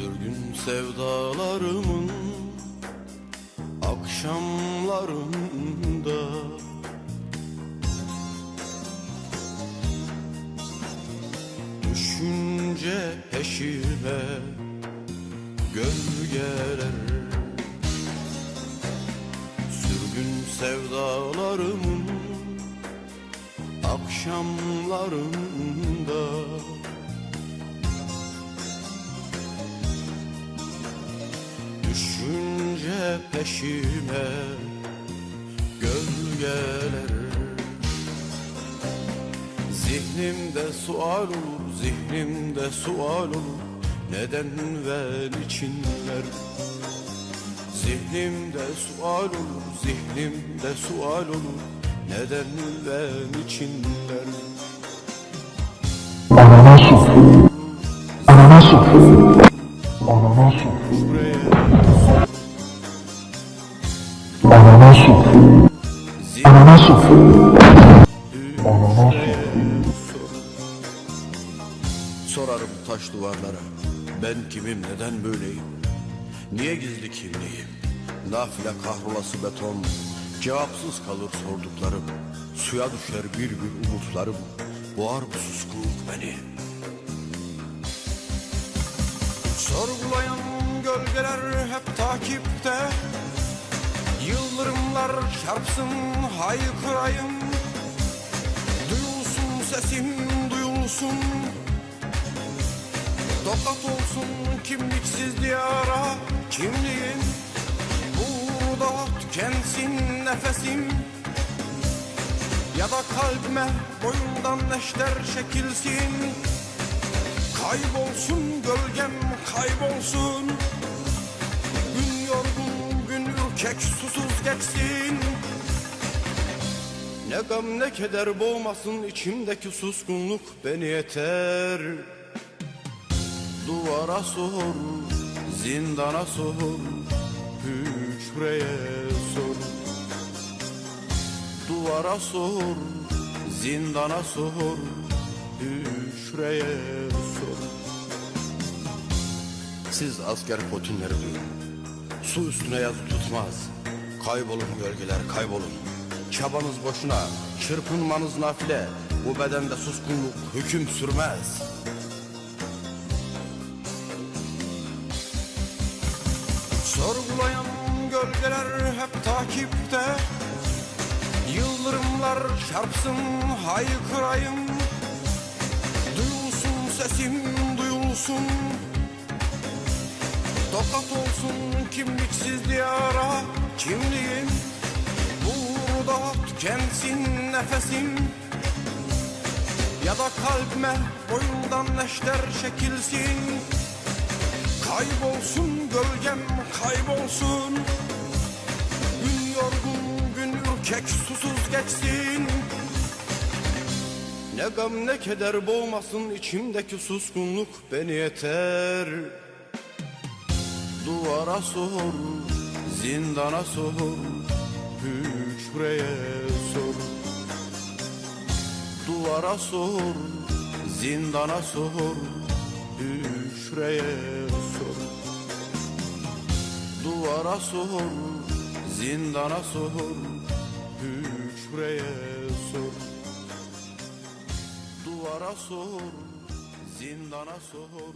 Sürgün sevdalarımın akşamlarında. Düşünce peşime gölgeler. Sürgün sevdalarımın akşamlarında Düşünce peşime gölgeler. Zihnimde sual olur, zihnimde sual olur Neden ve niçinler Zihnimde sual olur, zihnimde sual olur Neden ve niçinler Ananas Ananas Ananas Sorarım taş duvarlara Ben kimim neden böyleyim? Niye gizli kimliğim? Nafile kahrolası beton. Cevapsız kalır sorduklarım. Suya düşer bir bir umutlarım. Boğar bu suskunluk beni. Sorgulayan gölgeler hep takipte Yıldırımlar çarpsın haykırayım. Duyulsun sesim duyulsun. Tokat olsun kimliksiz diyara kimliğin. Burada tükensin nefesim. Ya da kalbime boyundan neşter çekilsin. Kaybolsun gölgem kaybolsun ürkek susuz geçsin. Ne gam ne keder boğmasın içimdeki suskunluk beni yeter. Duvara sor, zindana sor, hücreye sor Duvara sor, zindana sor, hücreye sor Siz asker potinleri duyun Su üstüne yazı tutmaz. Kaybolun gölgeler kaybolun. Çabanız boşuna Çırpınmanız nafile. Bu bedende suskunluk hüküm sürmez. Sorgulayan gölgeler hep takipte. Yıldırımlar çarpsın haykırayım. Duyulsun sesim duyulsun Tokat olsun kimliksiz diyara kimliğim Burada tükensin nefesim Ya da kalbime boyundan neşter çekilsin. Kaybolsun gölgem kaybolsun. Gün yorgun gün ürkek susuz geçsin. Ne gam ne keder boğmasın içimdeki suskunluk beni yeter Duvara sor, zindana sor, hücreye sor. Duvara sor, zindana sor, hücreye sor. Duvara sor, zindana sor, hücreye sor. Duvara sor, zindana sor,